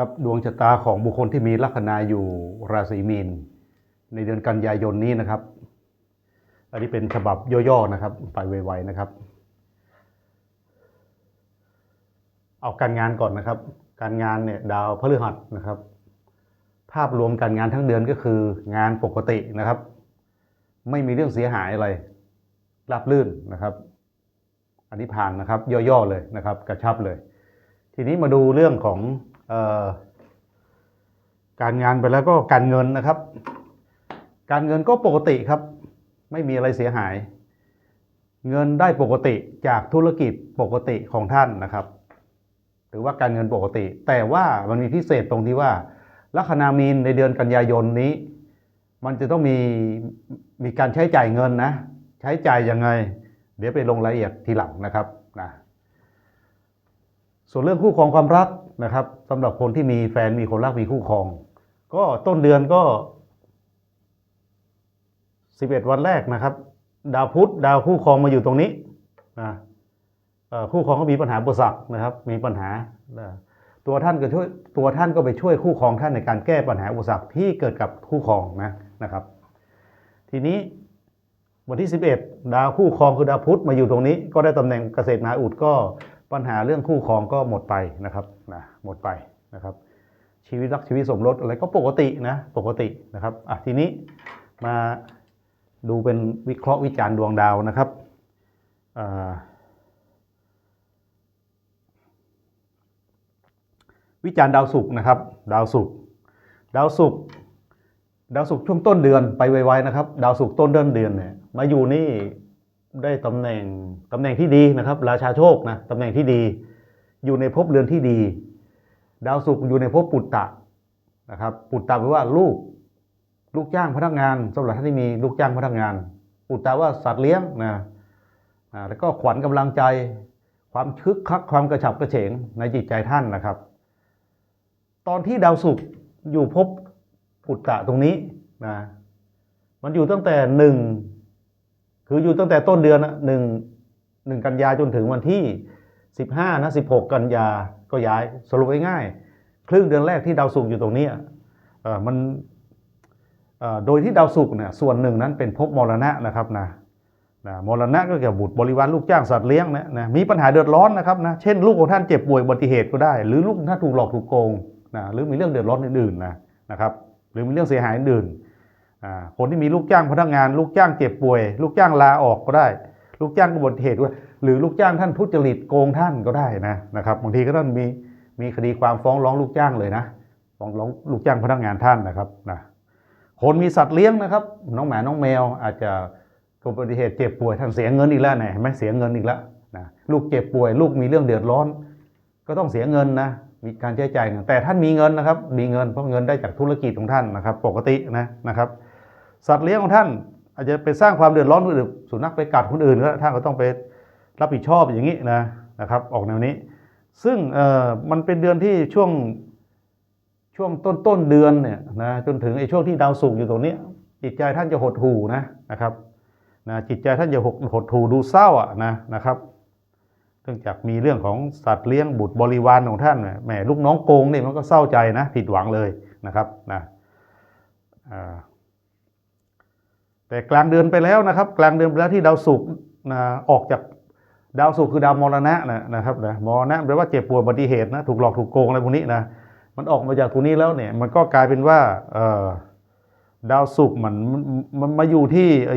ครับดวงชะตาของบุคคลที่มีลัคนาอยู่ราศีมีน ในเดือนกันยายนนี้นะครับ อันนี้เป็นฉบับย่อๆนะครับ ไปไวๆนะครับ เอาการงานก่อนนะครับ การงานเนี่ยดาวพฤหัสนะครับ ภาพรวมการงานทั้งเดือนก็คืองานปกตินะครับ ไม่มีเรื่องเสียหายอะไรราบลื่นนะครับ อันนี้ผ่านนะครับย่อๆเลยนะครับ กระชับเลย ทีนี้มาดูเรื่องของ การงานไปแล้วก็การเงินนะครับ การเงินก็ปกติครับ ไม่มีอะไรเสียหาย เงินได้ปกติจากธุรกิจปกติของท่านนะครับ หรือว่าการเงินปกติ แต่ว่ามันมีพิเศษตรงที่ว่าลัคนามีนในเดือนกันยายนนี้ มันจะต้องมีมีการใช้จ่ายเงินนะ ใช้จ่ายยังไง เดี๋ยวไปลงรายละเอียดทีหลังนะครับนะส่วนเรื่องคู่ครองความรัก นะครับสำหรับคนที่มีแฟนมีคนรักมีคู่ครอง ก็ต้นเดือนก็ 11 วันแรกนะครับ ดาวพุธดาวคู่ครองมาอยู่ตรงนี้นะคู่ครองก็มีปัญหาอุปสรรคนะครับ มีปัญหาตัวท่านก็ช่วยตัวท่านก็ไปช่วยคู่ครองท่านในการแก้ปัญหาอุปสรรคที่เกิดกับคู่ครองนะนะครับ ทีนี้วันที่ 11 ดาวคู่ครองคือดาวพุธมาอยู่ตรงนี้ ก็ได้ตำแหน่งเกษตรมหาอุดก็ ปัญหาเรื่องคู่ครองก็หมดไปนะครับนะหมดไปนะครับ ชีวิตรักชีวิตสมรสอะไรก็ปกตินะปกตินะครับอะทีนี้มาดูเป็นวิเคราะห์วิจารณ์ดวงดาวนะครับวิจารณ์ดาวศุกร์นะครับ ดาวศุกร์ดาวศุกร์ดาวศุกร์ช่วงต้นเดือนไปไวๆนะครับ ดาวศุกร์ต้นเดือนเดือนเนี่ยมาอยู่นี่ ได้ตำแหน่งตำแหน่งที่ดีนะครับ ราชาโชคนะตำแหน่งที่ดี อยู่ในภพเรือนที่ดี ดาวศุกร์อยู่ในภพปุตตะนะครับ ปุตตะแปลว่าลูก ลูกจ้างพนักงานสำหรับท่านที่มีลูกจ้างพนักงาน ปุตตะว่าสัตว์เลี้ยงนะแล้วก็ขวัญกำลังใจ ความคึกคักความกระฉับกระเฉงในจิตใจท่านนะครับ ตอนที่ดาวศุกร์อยู่ภพปุตตะตรงนี้นะมันอยู่ตั้งแต่หนึ่ง คืออยู่ตั้งแต่ต้นเดือนนะหนึ่งหนึ่งกันยาจนถึงวันที่สิบห้านะสิบหกกันยาก็ย้ายสรุปง่ายๆครึ่งเดือนแรกที่ดาวศุกร์อยู่ตรงนี้มันโดยที่ดาวศุกร์เนี่ยส่วนหนึ่งนั้นเป็นภพมรณะนะครับนะนะมรณะก็เกี่ยวกับบุตรบริวารลูกจ้างสัตว์เลี้ยงนะนะมีปัญหาเดือดร้อนนะครับนะเช่นลูกของท่านเจ็บป่วยอุบัติเหตุก็ได้ หรือลูกของท่านถูกหลอกถูกโกงนะหรือมีเรื่องเดือดร้อนอื่นๆนะนะครับหรือมีเรื่องเสียหายอื่นอ่า คนที่มีลูกจ้างพนักงาน ลูกจ้างเจ็บป่วย ลูกจ้างลาออกก็ได้ ลูกจ้างอุบัติเหตุหรือลูกจ้างท่านทุจริตโกงท่านก็ได้นะนะครับบางทีก็ต้องมีมีคดีความฟ้องร้องลูกจ้างเลยนะฟ้องร้องลูกจ้างพนักงานท่านนะครับนะคนมีสัตว์เลี้ยงนะครับ น้องหมาน้องแมวอาจจะเกิดอุบัติเหตุเจ็บป่วยท่านเสียเงินอีกแล้วเนี่ยเห็นไหมเสียเงินอีกแล้วนะลูกเจ็บป่วย ลูกมีเรื่องเดือดร้อน ก็ต้องเสียเงินนะ มีการใช้จ่ายเงินแต่ท่านมีเงินนะครับ มีเงินเพราะเงินได้จากธุรกิจของท่านนะครับ ปกตินะนะครับ สัตว์เลี้ยงของท่าน อาจจะไปสร้างความเดือดร้อนคนอื่นสุนัขไปกัดคนอื่นก็ท่านก็ต้องไปรับผิดชอบอย่างนี้นะนะครับ ออกแนวนี้ ซึ่งเอ่อมันเป็นเดือนที่ช่วงช่วงต้นต้นเดือนเนี่ยนะจนถึงไอ้ช่วงที่ดาวศุกอยู่ตรงนี้จิตใจท่านจะหดหู่นะนะครับนะจิตใจท่านจะหดหดหู่ดูเศร้าอะนะนะครับ เนื่องจากมีเรื่องของสัตว์เลี้ยงบุตรบริวารของท่านเนี่ยแหมลูกน้องโกงเนี่ยมันก็เศร้าใจนะผิดหวังเลยนะครับนะแต่กลางเดือนไปแล้วนะครับ กลางเดือนไปแล้วที่ดาวศุกร์นะออกจากดาวศุกร์คือดาวมรณะนะนะครับนะมรณะแปลว่าเจ็บป่วยอุบัติเหตุนะถูกหลอกถูกโกงอะไรพวกนี้นะมันออกมาจากตรงนี้แล้วเนี่ยมันก็กลายเป็นว่าดาวศุกร์มันมันมาอยู่ที่ไอ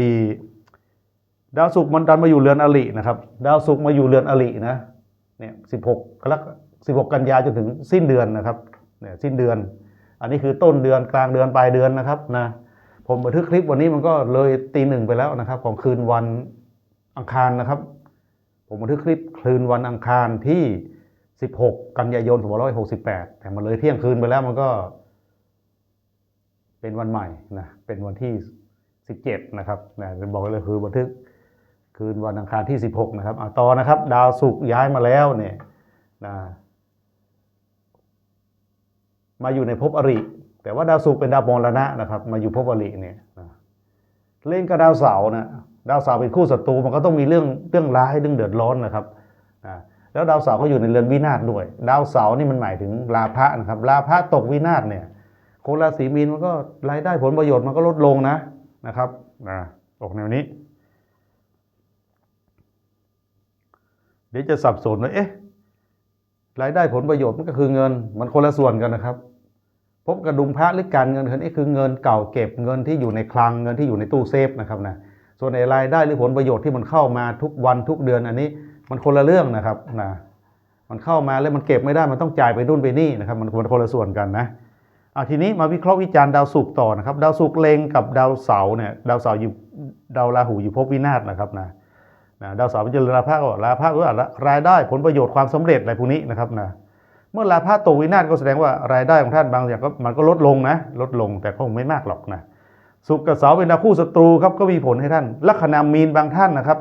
ดาวศุกร์มันดันมาอยู่เรือนอรินะครับ ดาวศุกร์มาอยู่เรือนอรินะเนี่ยสิบหกกรกสิบหกกันยาจนถึงสิ้นเดือนนะครับเนี่ยสิ้นเดือน อันนี้คือต้นเดือนกลางเดือนปลายเดือนนะครับนะผมบันทึกคลิปวันนี้มันก็เลยตีหนึ่งไปแล้วนะครับ ของคืนวันอังคารนะครับ ผมบันทึกคลิปคืนวันอังคารที่ 16 กันยายน2568 แต่มันเลยเที่ยงคืนไปแล้วมันก็ เป็นวันใหม่นะเป็นวันที่ 17 นะครับนะบอกเลยคือบันทึก คืนวันอังคารที่ 16 นะครับอต่อนะครับ ดาวศุกร์ย้ายมาแล้วเนี่ยนะมาอยู่ในภพอริ แต่ว่าดาวศุกร์เป็นดาวมรณะนะครับ มาอยู่ภพอริเนี่ยนะเล่นกับดาวเสาร์นะดาวเสาร์เป็นคู่ศัตรูมันก็ต้องมีเรื่องเรื่องร้ายเรื่องเดือดร้อนนะครับนะแล้วดาวเสาร์ก็อยู่ในเรือนวินาศด้วย ดาวเสาร์นี่มันหมายถึงลาภะนะครับลาภะตกวินาศเนี่ยคนราศีมีนมันก็รายได้ผลประโยชน์มันก็ลดลงนะนะครับนะออกแนวนี้ เดี๋ยวจะสับสนว่าเอ๊ะรายได้ผลประโยชน์มันก็คือเงิน มันคนละส่วนกันนะครับ พบกระดุมพระหรือการเงินนี่คือเงินเก่าเก็บเงินที่อยู่ในคลังเงินที่อยู่ในตู้เซฟนะครับนะส่วนในรายได้หรือผลประโยชน์ที่มันเข้ามาทุกวันทุกเดือนอันนี้ มันคนละเรื่องนะครับนะมันเข้ามาแล้วมันเก็บไม่ได้มันต้องจ่ายไปนู่นไปนี่นะครับ มันคนละส่วนกันนะอะทีนี้มาวิเคราะห์วิจารณ์ดาวศุกร์ต่อนะครับ ดาวศุกร์เลงกับดาวเสาร์เนี่ยดาวเสาร์อยู่ดาวราหูอยู่ภพวินาศนะครับนะ นะดาวเสาร์เป็นเจริญราภะก็ราภะก็รายได้ผลประโยชน์ความสำเร็จอะไรพวกนี้นะครับนะเมื่อลาภะตกวินาศก็แสดงว่ารายได้ของท่านบางอย่างก็มันก็ลดลงนะลดลงแต่ก็คงไม่มากหรอกนะสุกับเสาเป็นดาวคู่ศัตรูครับก็มีผลให้ท่านลัคนามีนบางท่านนะครับ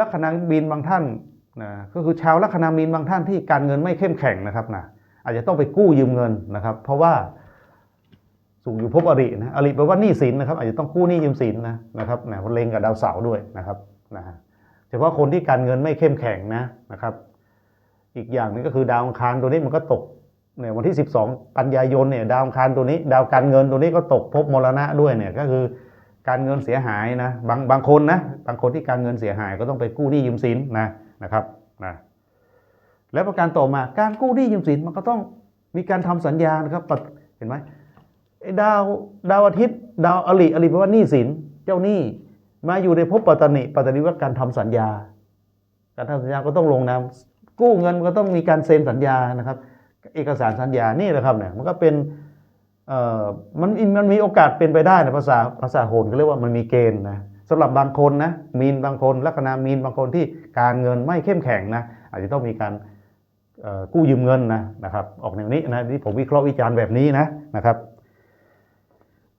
ลัคนามีนบางท่านนะก็คือชาวลัคนามีนบางท่านที่การเงินไม่เข้มแข็งนะครับนะอาจจะต้องไปกู้ยืมเงินนะครับ เพราะว่าสุขอยู่ภพอรินะอริแปลว่าหนี้สินนะครับอาจจะต้องกู้หนี้ยืมสินนะนะครับนะเล็งกับดาวเสาร์ด้วยนะครับ นะเฉพาะคนที่การเงินไม่เข้มแข็งนะนะครับ อีกอย่างหนึงก็คือดาวอังคารตัวนี้มันก็ตกเนี่ยวันที่ 12 กันยายนเนี่ยดาวอังคารตัวนี้ ดาวการเงินตัวนี้ก็ตกภพมรณะด้วยเนี่ยก็คือการเงินเสียหายนะบางบางคนนะบางคนที่การเงินเสียหายก็ต้องไปกู้หนี้ยืมสินนะนะครับนะแล้วประการต่อมาการกู้หนี้ยืมสินมันก็ต้องมีการทำสัญญานะครับปะเห็นไหมไอ้ดาวดาวอาทิตย์ ดาวอริอริแปลว่าหนี้สินเจ้าหนี้ มาอยู่ในภพปัตตนิปัตตนิว่าการทำสัญญา การทำสัญญาก็ต้องลงนามกู้เงินก็ต้องมีการเซ็นสัญญานะครับ เอกสารสัญญานี่แหละครับเนี่ยมันก็เป็นเอ่อมันมันมีโอกาสเป็นไปได้นะภาษาภาษาโหรก็เรียกว่ามันมีเกณฑ์นะสำหรับบางคนนะมีนบางคนลัคนามีนบางคนที่การเงินไม่เข้มแข็งนะอาจจะต้องมีการกู้ยืมเงินนะนะครับออกแนวนี้นะที่ผมวิเคราะห์วิจารณ์แบบนี้นะนะครับ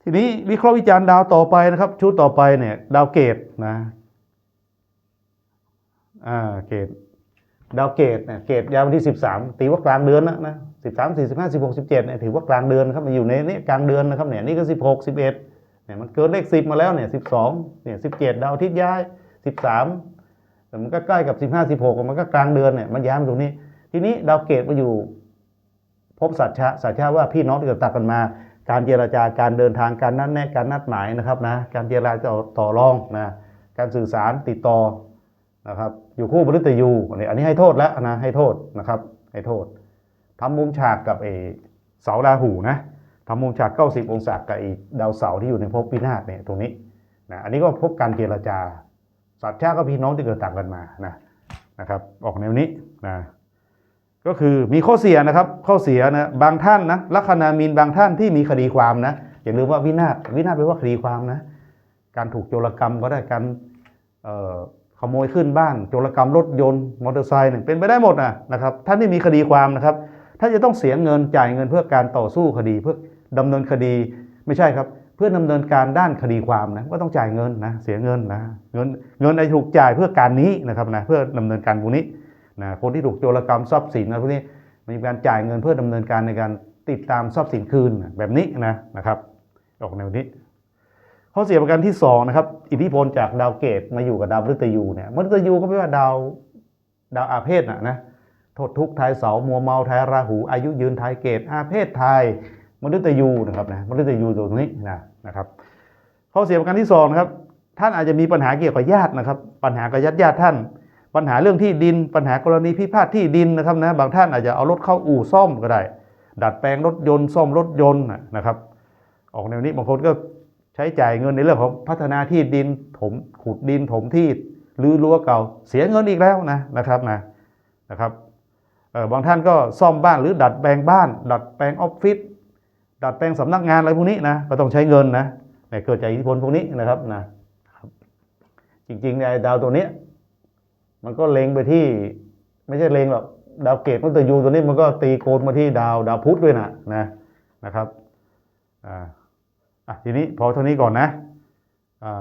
ทีนี้วิเคราะห์วิจารณ์ดาวต่อไปนะครับ ชุดต่อไปเนี่ย ดาวเกตนะอ่าเกตดาวเกตเนี่ยเกตยาววันที่ 13ตีว่ากลางเดือนนะนะ13 45 16 17เจ็ดเนี่ยถือว่ากลางเดือนครับมาอยู่ในนี้กลางเดือนนะครับเนี่ยนี่ก็16 11เอ็ดเนี่ยมันเกินเลข10มาแล้วเนี่ย12เนี่ย17ดดาวอาทิตย์ย้าย13แต่มันก็ใกล้กับ15 16มันก็กลางเดือนเนี่ยมันย้ายมาตรงนี้ ทีนี้ดาวเกตมาอยู่ พบสัจชะสัจชะว่าพี่น้องที่เกิดตัดกันมา การเจรจาการเดินทางการนัดแนะการนัดหมายนะครับนะการเจรจาต่อรองนะการสื่อสารติดต่อนะครับอยู่คู่มฤตยูอันนี้อันนี้ให้โทษแล้วนะให้โทษนะครับให้โทษทำมุมฉากกับไอ้เสาราหูนะทำมุมฉาก 90 องศากับไอ้ดาวเสาที่อยู่ในภพพินาศเนี่ยตรงนี้นะอันนี้ก็พบการเจรจาสัตว์ชาติก็พี่น้องที่เกิดต่างกันมานะนะครับออกแนวนี้นะ ก็คือมีข้อเสียนะครับ ข้อเสียนะบางท่านนะลัคนามีนบางท่านที่มีคดีความนะอย่าลืมว่าวินาศวินาศแปลว่าคดีความนะ การถูกโจรกรรมก็ได้การขโมยขึ้นบ้านโจรกรรมรถยนต์มอเตอร์ไซค์เนี่ยเป็นไปได้หมดนะนะครับท่านที่มีคดีความนะครับถ้านจะต้องเสียเงินจ่ายเงินเพื่อการต่อสู้คดีเพื่อดำเนินคดีไม่ใช่ครับ เพื่อดำเนินการด้านคดีความนะก็ต้องจ่ายเงินนะเสียเงินนะเงินเงินไอถูกจ่ายเพื่อการนี้นะครับนะเพื่อดำเนินการพวกนี้ นะคนที่ถูกโจรกรรมทรัพย์สินอะพวกนี้มีการจ่ายเงินเพื่อดำเนินการในการติดตามทรัพย์สินคืนแบบนี้นะนะครับ ออกแนวนี้ ข้อเสียประการที่สองนะครับอิทธิพลจากดาวเกตมาอยู่กับดาวมฤตยูเนี่ยมฤตยูก็แปลว่าดาวดาวอาเพศนะนะโทษทุกทายเสามัวเมาทายราหู อายุยืนทายเกตอาเพศทายมฤตยูนะครับนะมฤตยูตรงนี้นะนะครับข้อเสียประการที่สองนะครับท่านอาจจะมีปัญหาเกี่ยวกับญาตินะครับ ปัญหากับญาติญาติท่าน ปัญหาเรื่องที่ดิน ปัญหากรณีพิพาทที่ดินนะครับนะบางท่านอาจจะเอารถเข้าอู่ซ่อมก็ได้ ดัดแปลงรถยนต์ซ่อมรถยนต์นะครับ ออกแนวนี้บางคนก็ใช้จ่ายเงินในเรื่องของพัฒนาที่ดินถมขุดดินถมที่รื้อรั้วเก่าเสียเงินอีกแล้วนะนะครับนะนะครับบางท่านก็ซ่อมบ้านหรือดัดแปลงบ้าน ดัดแปลงออฟฟิศดัดแปลงสำนักงานอะไรพวกนี้นะก็ต้องใช้เงินนะเนี่ยเกิดจากอิทธิพลพวกนี้นะครับนะจริงๆเนี่ยไอ้ดาวตัวนี้ มันก็เล็งไปที่ ไม่ใช่เล็งหรอกดาวเกตมันตยูตัวนี้มันก็ตีโกนมาที่ดาวดาวพุธด้วยนะนะนะครับอ่าอะทีนี้พอเท่านี้ก่อนนะ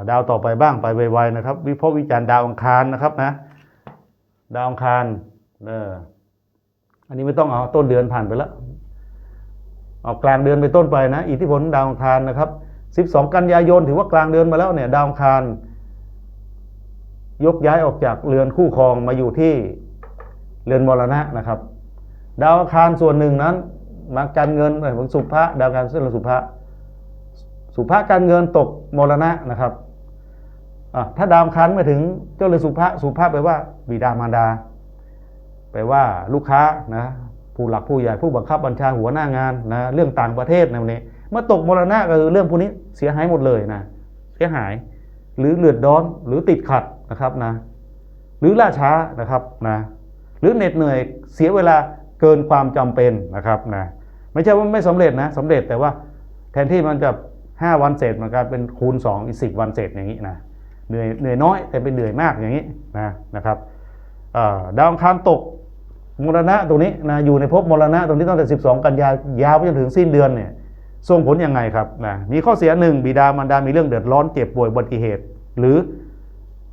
ดาวต่อไปบ้างไปไวๆนะครับ วิพากษ์วิจารณ์ดาวอังคารนะครับนะ ดาวอังคารเอออันนี้ไม่ต้องเอาต้นเดือนผ่านไปแล้วเอากลางเดือนไปต้นไปนะ อิทธิพลดาวอังคารนะครับ 12 กันยายนถือว่ากลางเดือนมาแล้วเนี่ยดาวอังคาร ยกย้ายออกจากเรือนคู่ครองมาอยู่ที่เรือนมรณะนะครับ ดาวอังคารส่วนหนึ่งนั้นมาการเงินเหมือนสุภะดาวการเส้นสุภะสุภะการเงินตกมรณะนะครับถ้าดาวอังคารมาถึงเจ้าเรือนสุภะสุภะแปลว่า บิดามารดา แปลว่าลูกค้านะผู้หลักผู้ใหญ่ผู้บังคับบัญชาหัวหน้างานนะเรื่องต่างประเทศนวันนี้เมื่อตกมรณะก็คือเรื่องพวกนี้เสียหายหมดเลยนะเสียหาย หรือเลือดร้อนหรือติดขัด นะครับนะหรือล่าช้านะครับนะหรือเหน็ดเหนื่อยเสียเวลาเกินความจำเป็นนะครับนะไม่ใช่ว่าไม่สำเร็จนะสำเร็จแต่ว่าแทนที่มันจะ 5 วันเสร็จมันกลายเป็นคูณ 2 อีก 10 วันเสร็จอย่างนี้นะเหนื่อยเหนื่อยน้อยแต่เป็นเหนื่อยมากอย่างนี้นะนะครับดาวคารตกมรณะตรงนี้นะอยู่ในภพมรณะตรงนี้ตั้งแต่ 12 กันยายาวไปจนถึงสิ้นเดือนเนี่ยส่งผลยังไงครับนะมีข้อเสียหนึ่งบิดามารดามีเรื่องเดือดร้อนเจ็บป่วยอุบัติเหตุ หรือ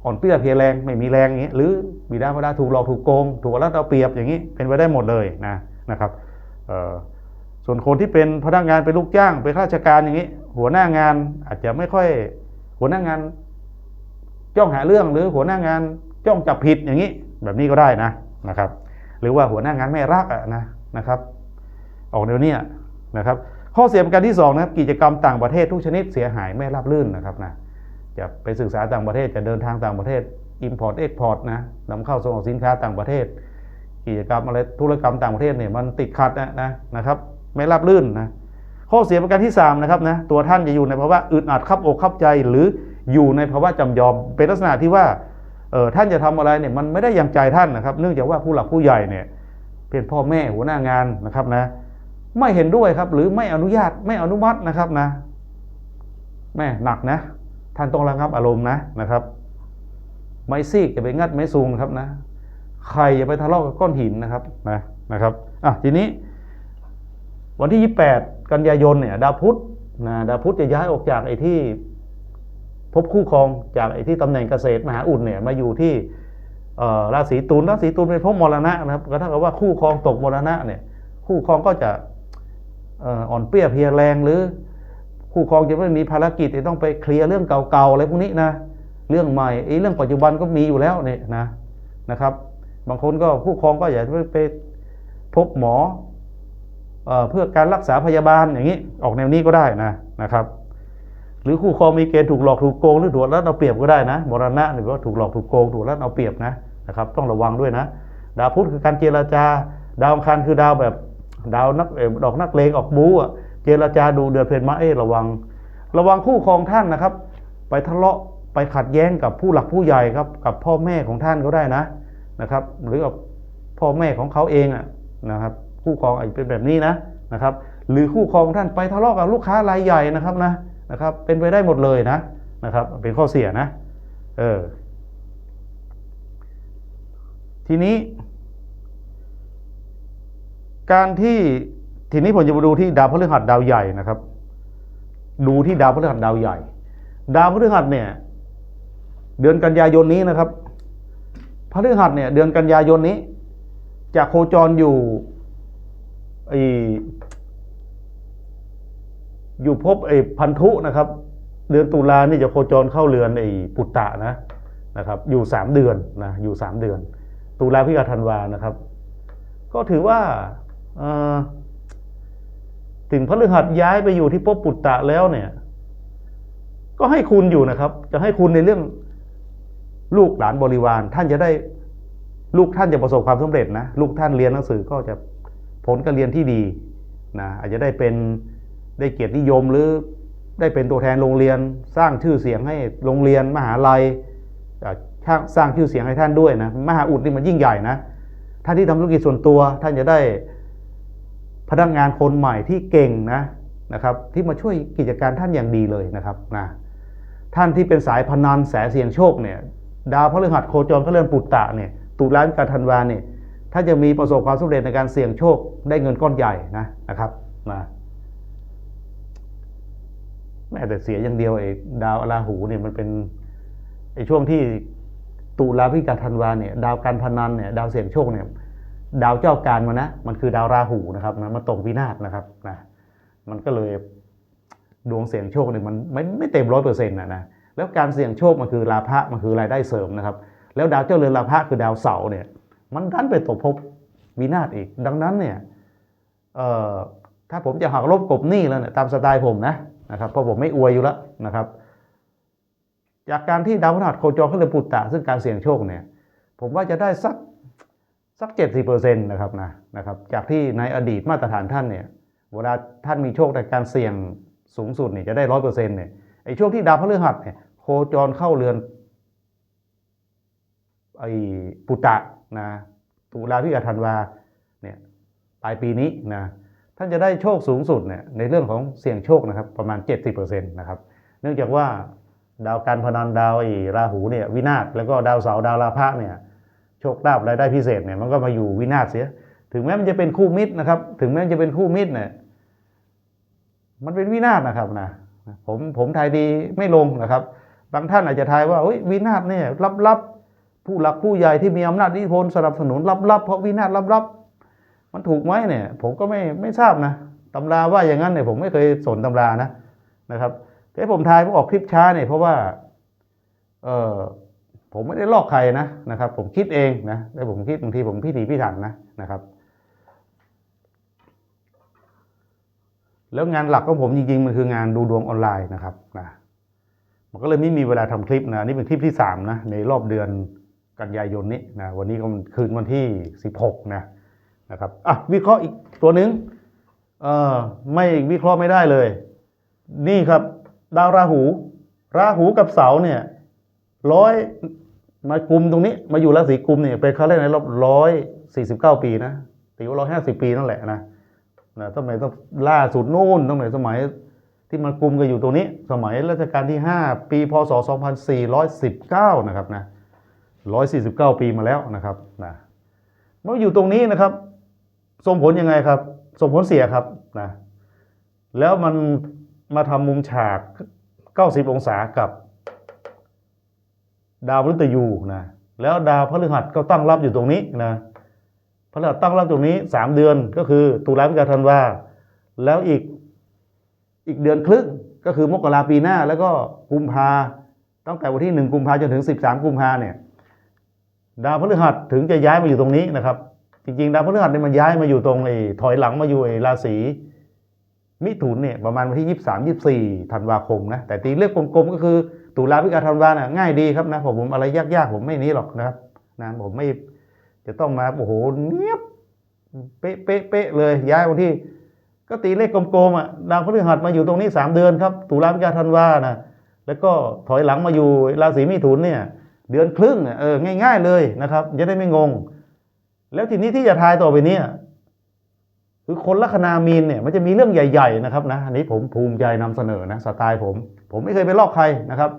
อ่อนเปี้ยเพลียแรงไม่มีแรงอย่างนี้หรือบิดามารดาถูกหลอกถูกโกง ถูกรัดเอาเปรียบอย่างนี้เป็นไปได้หมดเลยนะนะครับส่วนคนที่เป็นพนักงานเป็นลูกจ้างเป็นข้าราชการอย่างนี้ หัวหน้างานอาจจะไม่ค่อย หัวหน้างานจ้องหาเรื่องหรือหัวหน้างานจ้องจับผิดอย่างนี้ แบบนี้ก็ได้นะนะครับ หรือว่าหัวหน้างานไม่รักอะนะนะครับ ออกแนวเนี้ยนะครับ ข้อเสียประการที่สองนะครับกิจกรรมต่างประเทศทุกชนิดเสียหายไม่ราบรื่นนะครับนะ จะไปศึกษาต่างประเทศจะเดินทางต่างประเทศ Import Export นะนำเข้าส่งออกสินค้าต่างประเทศ กิจกรรมอะไรธุรกรรมต่างประเทศเนี่ยมันติดขัดนะนะนะครับไม่ราบรื่นนะข้อเสียประการที่3นะครับนะตัวท่านจะอยู่ในภาวะอึดอัดขับอกขับใจ หรืออยู่ในภาวะจำยอมเป็นลักษณะที่ว่าเออท่านจะทำอะไรเนี่ยมันไม่ได้อย่างใจท่านนะครับ เนื่องจากว่าผู้หลักผู้ใหญ่เนี่ยเป็นพ่อแม่หัวหน้างานนะครับนะไม่เห็นด้วยครับหรือไม่อนุญาตไม่อนุมัตินะครับนะแม่หนักนะ ท่านต้องระงับอารมณ์นะนะครับ ไม้ซีกอย่าไปงัดไม้ซูงครับนะใครอย่าไปทะเลาะกับก้อนหินนะครับนะนะครับอะทีนี้ วันที่ 28 กันยายนเนี่ยดาวพุธนะดาวพุธจะย้ายออกจากไอ้ที่พบคู่ครองจากไอ้ที่ตำแหน่งเกษตรมหาอุดเนี่ยมาอยู่ที่ราศีตุลราศีตุลเป็นภพมรณะนะครับก็เท่ากับว่าคู่ครองตกมรณะเนี่ยคู่ครองก็จะอ่อนเปรี้ยเพียแรงหรือ คู่ครองจะไม่มีภารกิจที่ต้องไปเคลียร์เรื่องเก่าๆอะไรพวกนี้นะเรื่องใหม่ไอ้เรื่องปัจจุบันก็มีอยู่แล้วเนี่ยนะนะครับ บางคนก็คู่ครองก็อยากจะไปพบหมอเอ่อเพื่อการรักษาพยาบาลอย่างนี้ออกแนวนี้ก็ได้นะนะครับ หรือคู่ครองมีเกณฑ์ถูกหลอกถูกโกงหรือถูกรัดเอาเปรียบก็ได้นะมรณะหรือว่าถูกหลอกถูกโกงถูกรัดเอาเปรียบนะนะครับ ต้องระวังด้วยนะ ดาวพุธคือการเจรจา ดาวอังคารคือดาวแบบดาวนักดอกนักเลงออกบู๊อะ เจรจาดูเดือดเพลินมาเอ้ระวัง ระวังคู่ครองท่านนะครับ ไปทะเลาะไปขัดแย้งกับผู้หลักผู้ใหญ่ครับกับพ่อแม่ของท่านก็ได้นะนะครับ หรือกับพ่อแม่ของเขาเองอะนะครับ คู่ครองอาจจะเป็นแบบนี้นะนะครับ หรือคู่ครองท่านไปทะเลาะกับลูกค้ารายใหญ่นะครับนะนะครับ เป็นไปได้หมดเลยนะนะครับ เป็นข้อเสียนะเออทีนี้ การที่ ทีนี้ผมจะมาดูที่ดาวพฤหัสดาวใหญ่นะครับ ดูที่ดาวพฤหัสดาวใหญ่ ดาวพฤหัสเนี่ย เดือนกันยายนนี้นะครับพฤหัสเนี่ย เดือนกันยายนนี้จะโคจรอยู่ไออยู่พบไอ้พันธุนะครับ เดือนตุลานี่จะโคจรเข้าเรือนไอ้ปุตตะนะนะครับ อยู่สามเดือนนะอยู่สามเดือน ตุลาพิกาธันวานะครับ ก็ถือว่าเอ่อ ถึงพฤหัสย้ายไปอยู่ที่ภพปุตตะแล้วเนี่ย ก็ให้คุณอยู่นะครับ จะให้คุณในเรื่องลูกหลานบริวาร ท่านจะได้ลูกท่านจะประสบความสำเร็จนะ ลูกท่านเรียนหนังสือก็จะผลการเรียนที่ดีนะอาจจะได้เป็นได้เกียรตินิยมหรือได้เป็นตัวแทนโรงเรียน สร้างชื่อเสียงให้โรงเรียนมหาลัยสร้างชื่อเสียงให้ท่านด้วยนะมหาอุดนี่มันยิ่งใหญ่นะท่านที่ทำธุรกิจส่วนตัว ท่านจะได้ พนักงานคนใหม่ที่เก่งนะนะครับ ที่มาช่วยกิจการท่านอย่างดีเลยนะครับนะท่านที่เป็นสายพนันแสเสียงโชคเนี่ยดาวพฤหัสโคจรก็เลื่อนปุตตะเนี่ยตุลากาธันวาเนี่ยถ้าจะมีประสบความสำเร็จในการเสี่ยงโชคได้เงินก้อนใหญ่นะนะครับนะแม้แต่เสียอย่างเดียวไอ้ดาวอราหูเนี่ยมันเป็นไอ้ช่วงที่ตุลาพิการธันวาเนี่ยดาวการพนันเนี่ยดาวเสี่ยงโชคเนี่ย ดาวเจ้าการมานะมันคือดาวราหูนะครับนะมันตกวินาศนะครับนะมันก็เลยดวงเสี่ยงโชคเนี่ยมันไม่ไม่เต็มร้อยเปอร์เซ็นต์นะนะแล้วการเสี่ยงโชคมันคือลาภะมันคือรายได้เสริมนะครับ แล้วดาวเจ้าเรือนลาภะคือดาวเสาร์เนี่ย มันดันไปตกภพวินาศอีก ดังนั้นเนี่ยเอ่อถ้าผมจะหักลบกบหนี้แล้วเนี่ยตามสไตล์ผมนะนะครับเพราะผมไม่อวยอยู่แล้วนะครับ จากการที่ดาวพฤหัสโคจรเข้าเรือนปุตตะซึ่งการเสี่ยงโชคเนี่ย ผมว่าจะได้สัก สักเจ็ดสิเปอร์เซ็นต์นะครับนะนะครับจากที่ในอดีตมาตรฐานท่านเนี่ยเวลาท่านมีโชคในการเสี่ยงสูงสุดเนี่ยจะได้ร้อยเปอร์เซ็นต์เนี่ยไอ้ช่วงที่ดาวพฤหัสเนี่ยโคจรเข้าเรือนไอ้ปุตตะนะตุลาพิกาธันวาเนี่ยปลายปีนี้นะท่านจะได้โชคสูงสุดเนี่ยในเรื่องของเสี่ยงโชคนะครับประมาณ 70%นะครับเนื่องจากว่าดาวการพนันดาวไอ้ราหูเนี่ยวินาศแล้วก็ดาวเสาร์ดาวราพะเนี่ย โชคลาภรายได้พิเศษเนี่ยมันก็มาอยู่วินาศเสีย ถึงแม้มันจะเป็นคู่มิตรนะครับ ถึงแม้มันจะเป็นคู่มิตรเนี่ยมันเป็นวินาศนะครับนะผมผมทายดีไม่ลงนะครับ บางท่านอาจจะทายว่าวินาศเนี่ยลับๆผู้หลักผู้ใหญ่ที่มีอำนาจอิทธิพลสนับสนุนลับๆเพราะวินาศลับๆมันถูกไหมเนี่ย ผมก็ไม่ไม่ทราบนะตำราว่าอย่างนั้นเนี่ยผมไม่เคยสนตำรานะนะครับแต่ผมทายผมออกคลิปช้าเนี่ยเพราะว่า เออ ผมไม่ได้ลอกใครนะนะครับ ผมคิดเองนะแต่ผมคิดบางทีผมพิถีพิถันนะนะครับ แล้วงานหลักของผมจริงๆมันคืองานดูดวงออนไลน์นะครับนะมันก็เลยไม่มีเวลาทำคลิปนะนี่เป็นคลิปที่3นะในรอบเดือนกันยายนนี้นะวันนี้ก็มันคืนวันที่ 16นะนะครับอะวิเคราะห์อีกตัวหนึ่งเออไม่วิเคราะห์ไม่ได้เลย นี่ครับ ดาวราหู ราหูกับเสาเนี่ยร้อย มากลุ่มตรงนี้มาอยู่ราศีกุมเนี่ยเป็นครั้งแรกในรอบร้อยสี่สิบเก้าปีนะตีว่าร้อยห้าสิบปีนั่นแหละนะนะสมัยต้องล่าสุดนู่นตั้งแต่สมัยที่มันกลุ่มกันอยู่ตรงนี้ สมัยรัชกาลที่ 5 ปีพศ 2419 นะครับนะ 149 ปีมาแล้วนะครับนะเมื่ออยู่ตรงนี้นะครับ ส่งผลยังไงครับ ส่งผลเสียครับนะแล้วมันมาทำมุมฉาก 90 องศากับ ดาวพฤตยูนะแล้วดาวพฤหัสก็ตั้งรับอยู่ตรงนี้นะพฤหัสตั้งรับตรงนี้ 3 เดือนก็คือตุลาพฤศจิกาธันวาแล้วอีกอีกเดือนครึ่งก็คือมกราปีหน้า แล้วก็กุมภาตั้งแต่วันที่ 1 กุมภาจนถึง 13 กุมภาเนี่ยดาวพฤหัสถึงจะย้ายมาอยู่ตรงนี้นะครับ จริงๆ ดาวพฤหัสเนี่ยมันย้ายมาอยู่ตรงไอ้ถอยหลังมาอยู่ไอ้ราศี มิถุนเนี่ยประมาณวันที่ 23 24ธันวาคมนะแต่ตีเลขกลมๆก็คือตุลาพิกาธันวาน่ะง่ายดีครับนะผมผมอะไรยากๆผมไม่นี้หรอกนะครับนะผมไม่จะต้องมาโอ้โหเนี้ยบเป๊ะเป๊ะเป๊ะเลยย้ายวันที่ ก็ตีเลขกลมๆอะดาวพฤหัสมาอยู่ตรงนี้สามเดือนครับตุลาพิกาธันวานะแล้วก็ถอยหลังมาอยู่ราศีมิถุนเนี่ยเดือนครึ่งเนี่ยเออง่าย ๆเลยนะครับ จะได้ไม่งง แล้วทีนี้ที่จะทายต่อไปเนี่ย คือคนลัคนามีนเนี่ยมันจะมีเรื่องใหญ่ๆนะครับนะอันนี้ผมภูมิใจนำเสนอนะสไตล์ผม ผมไม่เคยไปลอกใครนะครับ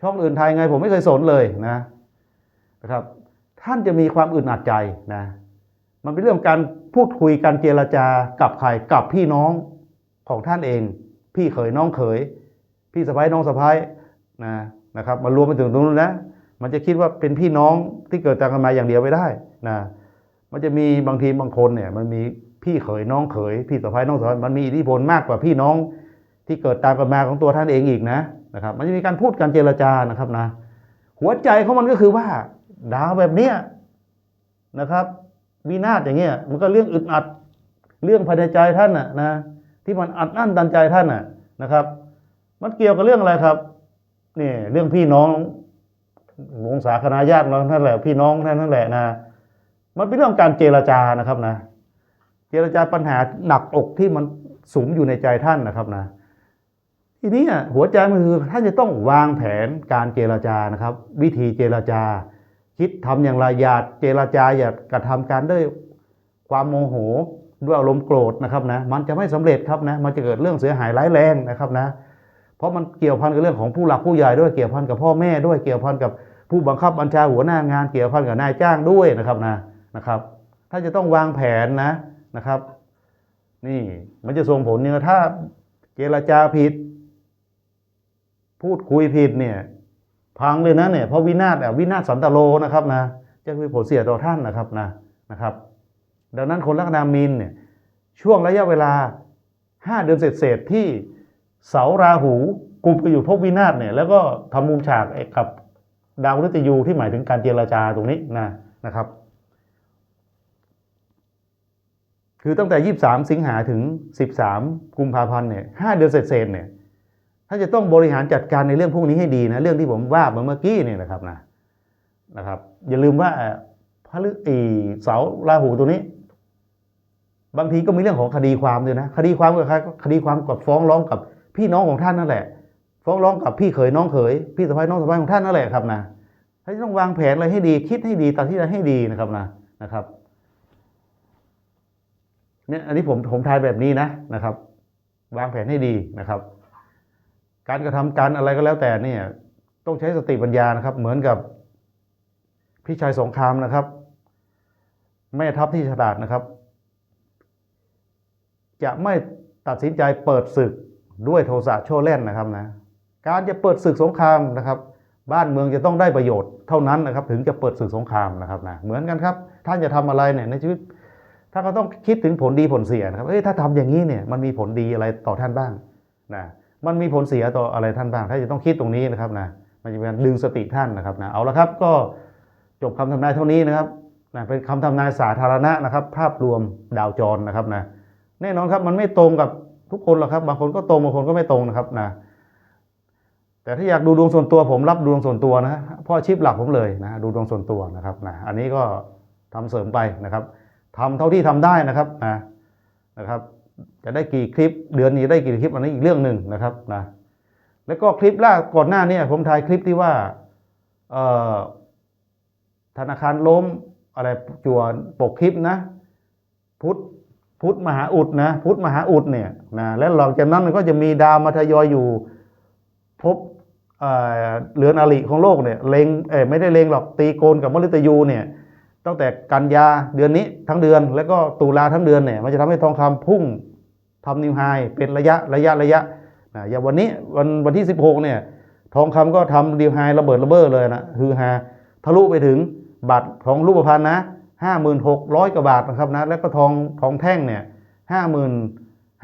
ช่องอื่นทายไงผมไม่เคยสนเลยนะนะครับ ท่านจะมีความอึดอัดใจนะมันเป็นเรื่องการพูดคุยกันเจรจากับใครกับพี่น้องของท่านเอง พี่เขยน้องเขย พี่สะพ้ายน้องสะพ้ายนะนะครับมารวมไปถึงตรงนู้นนะมันจะคิดว่าเป็นพี่น้องที่เกิดจากกันมาอย่างเดียวไม่ได้นะมันจะมีบางทีบางคนเนี่ยมันมี พี่เขยน้องเขยพี่สะพ้ายน้องสะพ้ายมันมีอิทธิพลมากกว่าพี่น้องที่เกิดตามกันมาของตัวท่านเองอีกนะนะครับ มันจะมีการพูดกันเจรจานะครับนะ หัวใจของมันก็คือว่าดาวแบบเนี้ยนะครับวินาศอย่างเงี้ยมันก็เรื่องอึดอัดเรื่องภายในใจท่านน่ะนะที่มันอัดอั้นตันใจท่านน่ะนะครับ มันเกี่ยวกับเรื่องอะไรครับนี่เรื่องพี่น้องวงศาคณะญาติเราท่านแหละพี่น้องท่านนั่นแหละนะ มันเป็นเรื่องการเจรจานะครับนะ เจรจาปัญหาหนักอกที่มันสุมอยู่ในใจท่านนะครับนะทีนี้หัวใจมันคือท่านจะต้องวางแผนการเจรจานะครับ วิธีเจรจา คิดทำอย่างไรอย่าเจรจาอย่ากระทำการด้วยความโมโหด้วยอารมณ์โกรธนะครับนะมันจะไม่สำเร็จครับนะมันจะเกิดเรื่องเสียหายร้ายแรงนะครับนะเพราะมันเกี่ยวพันกับเรื่องของผู้หลักผู้ใหญ่ด้วยเกี่ยวพันกับพ่อแม่ด้วยเกี่ยวพันกับผู้บังคับบัญชาหัวหน้างานเกี่ยวพันกับนายจ้างด้วยนะครับนะนะครับท่านจะต้องวางแผนนะ นะครับ นี่มันจะส่งผลเนี่ยถ้าเจรจาผิด พูดคุยผิดเนี่ยพังเลยนะเนี่ยเพราะวินาศอะวินาศสันตโลนะครับนะจะมีผลเสียต่อท่านนะครับนะนะครับ ดังนั้นคนลัคนามีนเนี่ยช่วงระยะเวลา 5 เดือนเศษๆที่เสาราหูกลุ่มกันอยู่ภพวินาศเนี่ยแล้วก็ทำมุมฉากกับดาวฤตยูที่หมายถึงการเจรจาตรงนี้นะนะครับ คือตั้งแต่ 23 สิงหาถึง 13 กุมภาพันธ์เนี่ยห้าเดือนเศษเนี่ยท่านจะต้องบริหารจัดการในเรื่องพวกนี้ให้ดีนะเรื่องที่ผมว่ามาเมื่อกี้เนี่ยนะครับนะนะครับ อย่าลืมว่าพระฤอีเสาราหูตัวนี้ บางทีก็มีเรื่องของคดีความด้วยนะคดีความกับใครก็คดีความกับฟ้องร้องกับพี่น้องของท่านนั่นแหละ ฟ้องร้องกับพี่เขยน้องเขยพี่สะใภ้น้องสะใภ้ของท่านนั่นแหละครับนะท่านจะต้องวางแผนอะไรให้ดีคิดให้ดีตัดที่อะไรให้ดีนะครับนะนะครับ เนี่ยอันนี้ผมผมทายแบบนี้นะนะครับ วางแผนให้ดีนะครับ การกระทำการอะไรก็แล้วแต่เนี่ย ต้องใช้สติปัญญานะครับ เหมือนกับพี่ชายสงครามนะครับ แม่ทัพที่ฉลาดนะครับ จะไม่ตัดสินใจเปิดศึกด้วยโทสะโชว์เล่นนะครับนะการจะเปิดศึกสงครามนะครับ บ้านเมืองจะต้องได้ประโยชน์เท่านั้นนะครับ ถึงจะเปิดศึกสงครามนะครับนะเหมือนกันครับ ท่านจะทำอะไรเนี่ยในชีวิต ถ้าก็ต้องคิดถึงผลดีผลเสียนะครับเอ้ยถ้าทำอย่างนี้เนี่ยมันมีผลดีอะไรต่อท่านบ้างนะมันมีผลเสียต่ออะไรท่านบ้าง ถ้าจะต้องคิดตรงนี้นะครับนะมันจะเป็นดึงสติท่านนะครับนะเอาละครับก็จบคำทำนายเท่านี้นะครับนะเป็นคำทำนายสาธารณะนะครับ ภาพรวมดาวจรนะครับนะแน่นอนครับมันไม่ตรงกับทุกคนหรอกครับ บางคนก็ตรงบางคนก็ไม่ตรงนะครับนะแต่ถ้าอยากดูดวงส่วนตัวผมรับดวงส่วนตัวนะพ่อชิปหลักผมเลยนะดูดวงส่วนตัวนะครับนะอันนี้ก็ทำเสริมไปนะครับ ทำเท่าที่ทำได้นะครับนะนะครับ จะได้กี่คลิปเดือนนี้ได้กี่คลิปอันนี้อีกเรื่องหนึ่งนะครับนะแล้วก็คลิปแรกก่อนหน้านี้ผมถ่ายคลิปที่ว่าธนาคารล้มอะไรจัวปกคลิปนะ พุทธพุทธมหาอุดนะ พุทธมหาอุดเนี่ยนะแล้วหลังจากนั้นก็จะมีดาวมาทยอยอยู่ พบเออเรือนอริของโลกเนี่ยเลงเออไม่ได้เลงหรอกตีโกนกับมฤตยูเนี่ย ตั้งแต่กันยาเดือนนี้ทั้งเดือน แล้วก็ตุลาทั้งเดือนเนี่ยมันจะทำให้ทองคำพุ่งทำนิวไฮเป็นระยะระยะระยะนะอย่างวันนี้วันวันที่ 16เนี่ยทองคำก็ทำนิวไฮระเบิดระเบ้อเลยนะคือฮาทะลุไปถึงบาททองรูปพรรณนะห้าหมื่นหกร้อยกว่าบาทนะครับนะแล้วก็ทองทองแท่งเนี่ยห้าหมื่น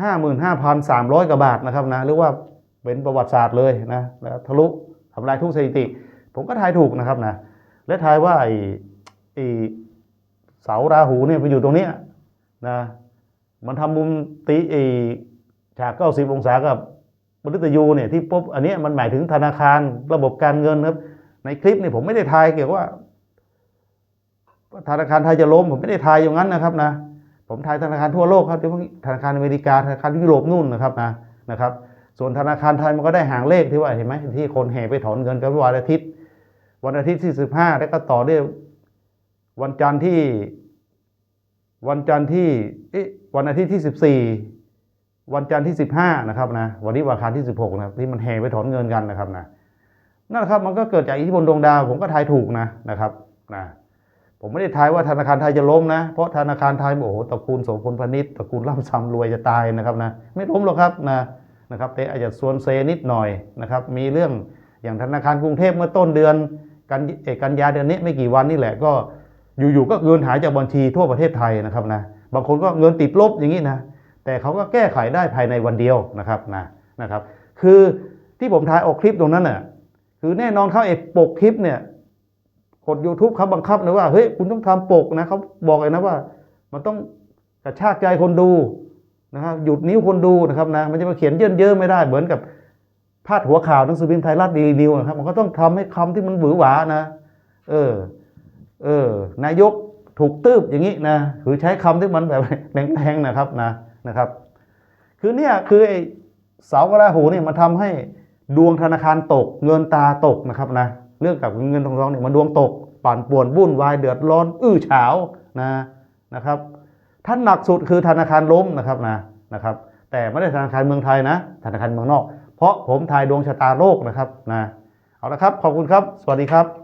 ห้าหมื่นห้าพันสามร้อยกว่าบาทนะครับนะหรือว่าเป็นประวัติศาสตร์เลยนะแล้วทะลุทำลายทุกสถิติ ผมก็ทายถูกนะครับนะและทายว่าไอ้ ไอ้เสาราหูเนี่ยไปอยู่ตรงเนี้ยนะมันทำมุมตีไอ้ฉากเก้าสิบองศากับมฤตยูเนี่ยที่พบอันนี้มันหมายถึงธนาคารระบบการเงินครับ ในคลิปเนี่ยผมไม่ได้ทายเกี่ยวกับว่าธนาคารไทยจะล้มผมไม่ได้ทายอย่างนั้นนะครับนะผมทายธนาคารทั่วโลกครับที่พวกธนาคารอเมริกาธนาคารยุโรปนู่นนะครับนะนะครับ ส่วนธนาคารไทยมันก็ได้หางเลขที่ว่าเห็นไหมที่คนแห่ไปถอนเงินกันวันอาทิตย์ วันอาทิตย์ที่สิบห้าแล้วก็ต่อด้วย วันจันทร์ที่ วันจันทร์ที่เอ๊ะวันอาทิตย์ที่สิบสี่วันจันทร์ที่สิบห้านะครับนะวันนี้วันอังคารที่สิบหกนะครับที่มันแห่ไปถอนเงินกันนะครับนะนั่นแหละครับมันก็เกิดจากอิทธิพลดวงดาวผมก็ทายถูกนะนะครับนะผมไม่ได้ทายว่าธนาคารไทยจะล้มนะ เพราะธนาคารไทยโอ้โหตระกูลโสพลพนิษตระกูลร่ำซ้ำรวยจะตายนะครับนะไม่ล้มหรอกครับนะนะครับแต่อาจจะส่วนเซนิดหน่อยนะครับมีเรื่องอย่างธนาคารกรุงเทพเมื่อต้นเดือนกันเอกกันยาเดือนนี้ไม่กี่วันนี่แหละก็ อยู่ๆก็เงินหายจากบัญชีทั่วประเทศไทยนะครับนะบางคนก็เงินติดลบอย่างนี้นะแต่เขาก็แก้ไขได้ภายในวันเดียวนะครับนะนะครับ คือที่ผมถ่ายออกคลิปตรงนั้นน่ะคือแน่นอนเขาเอกปกคลิปเนี่ยกด YouTube เขาบังคับนะว่าเฮ้ยคุณต้องทำปกนะเขาบอกเลยนะว่า มันต้องกระชากใจคนดูนะครับหยุดนิ้วคนดูนะครับนะมันจะมาเขียนเยินๆไม่ได้เหมือนกับพาดหัวข่าวหนังสือพิมพ์ไทยรัฐดีนิวนะครับ มันก็ต้องทำให้คำที่มันหวือหวานะ เออ เออนายกถูกตืบอย่างนี้นะคือใช้คำที่มันแบบแรงๆนะครับนะนะครับ คือเนี่ยคือไอ้เสากระหูเนี่ยมันทำให้ดวงธนาคารตก เงินตาตกนะครับนะเรื่องกับเงินทองทองเนี่ยมันดวงตกปั่นป่วนวุ่นวายเดือดร้อน อื้อฉาวนะนะครับท่านหนักสุดคือธนาคารล้มนะครับนะนะครับ แต่ไม่ได้ธนาคารเมืองไทยนะ ธนาคารเมืองนอก เพราะผมทายดวงชะตาโลกนะครับนะเอาละครับ ขอบคุณครับ สวัสดีครับ